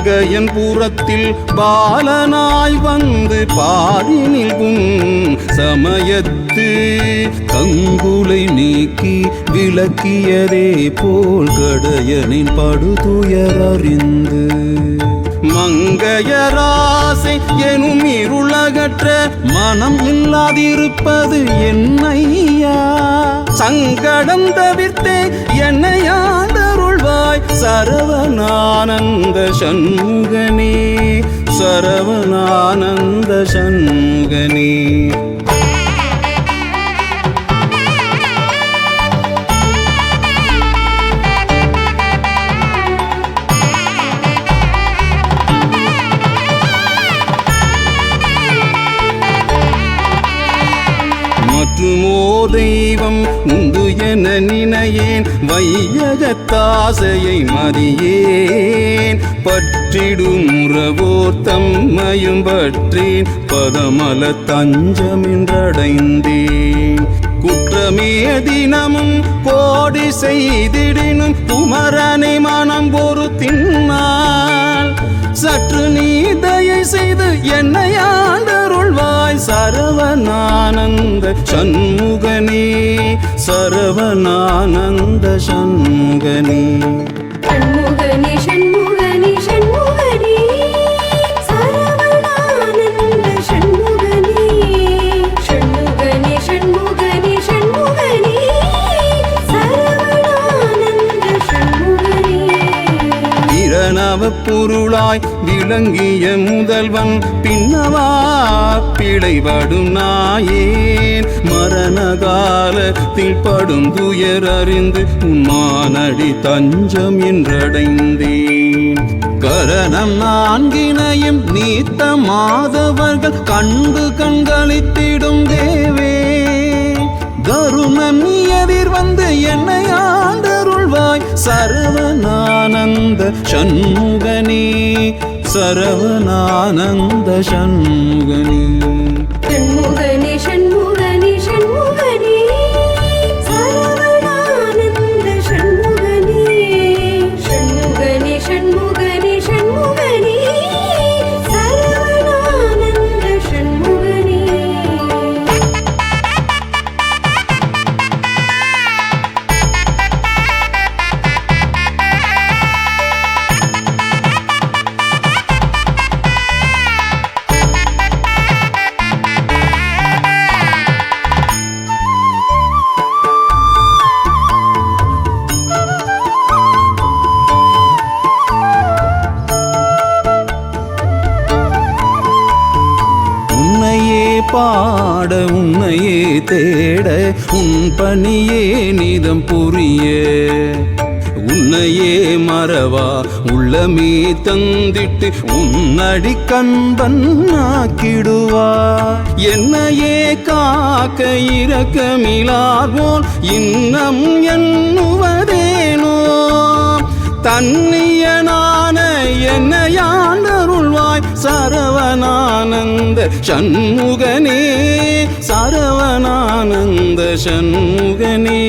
பங்கையன் புறத்தில் பாலனாய் வந்து பாடி நிற்கும் சமயத்து கங்குலை நீக்கி விளக்கியதே போல் கடையனின் படுதுயர் அறிந்து. மங்கையராசை எனும் இருளகற்ற மனம் இல்லாதிருப்பது என்னையா? சங்கடம் தவிர்த்தே என்னையாத என்னையாண்டருள்வாய் சரவணானந்த சண்முகனே சரவணானந்த சண்முகனே. தெய்வம் உந்து என நினையேன். வையகத்தாசையை மறியேன் பற்றிடும் உறவோர் தம்மையும் பற்றேன். பதமல தஞ்சமின்றடைந்தேன் குற்றமே தினமும் கோடி செய்திடினும் குமரனை மனம் பொறுத்தின்னாள் சற்று நீ தயை செய்து என்னை சரவணானந்த சண்முகனே சரவணானந்த சண்முகனே. சண்முகனே பிரணவ விளங்கிய முதல்வன் பின்னவா? பிழைபடும் நாயேன் மரண காலத்தில் படும் துயர் அறிந்து உன்மானடி தஞ்சம் என்றடைந்தேன். கரணம் நான்கினையும் நீத்த மாதவர்கள் கண்டு கண்களித்திடும் தேவே. கருணன் நீ எதிர் வந்து என்னையா சரவணானந்த சண்முகனே சரவணானந்த சண்முகனே. பாட உன்னையே தேட உன் பணியே நிதம் புரிய. உன்னையே மறவா உள்ளமே தந்திட்டு உன்னடி கண்பன் ஆக்கிடுவா. என்னையே காக்க இரக்கமிலார்வோன் இன்னம் எண்ணுவதேனோ? தன்னை சரவணானந்த சண்முகனே சரவணானந்த சண்முகனே.